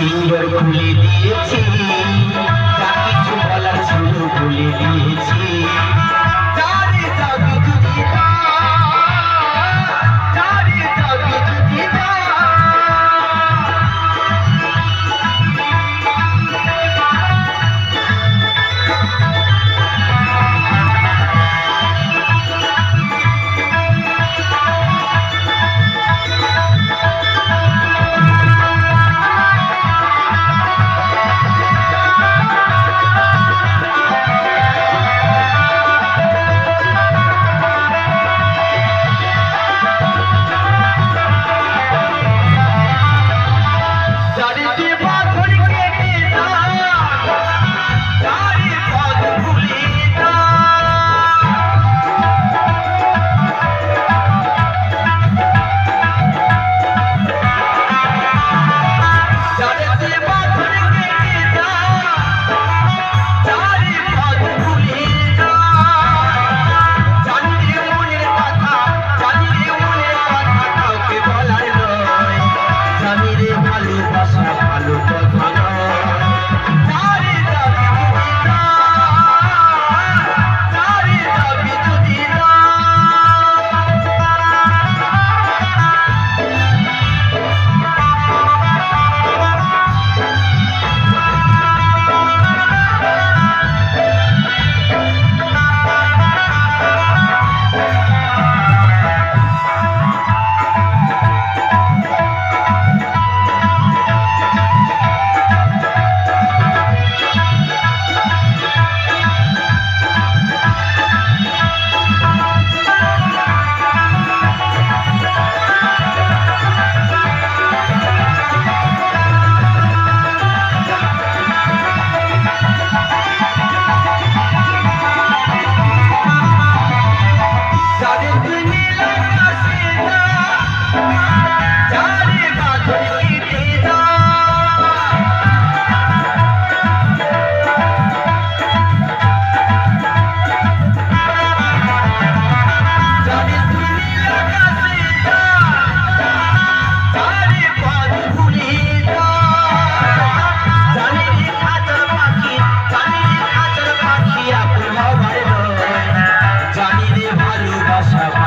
সিঙ্গর খুলে দিয়েছি। যা কিছু বলার ছিল খুলে দিয়েছি।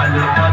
Hallelujah.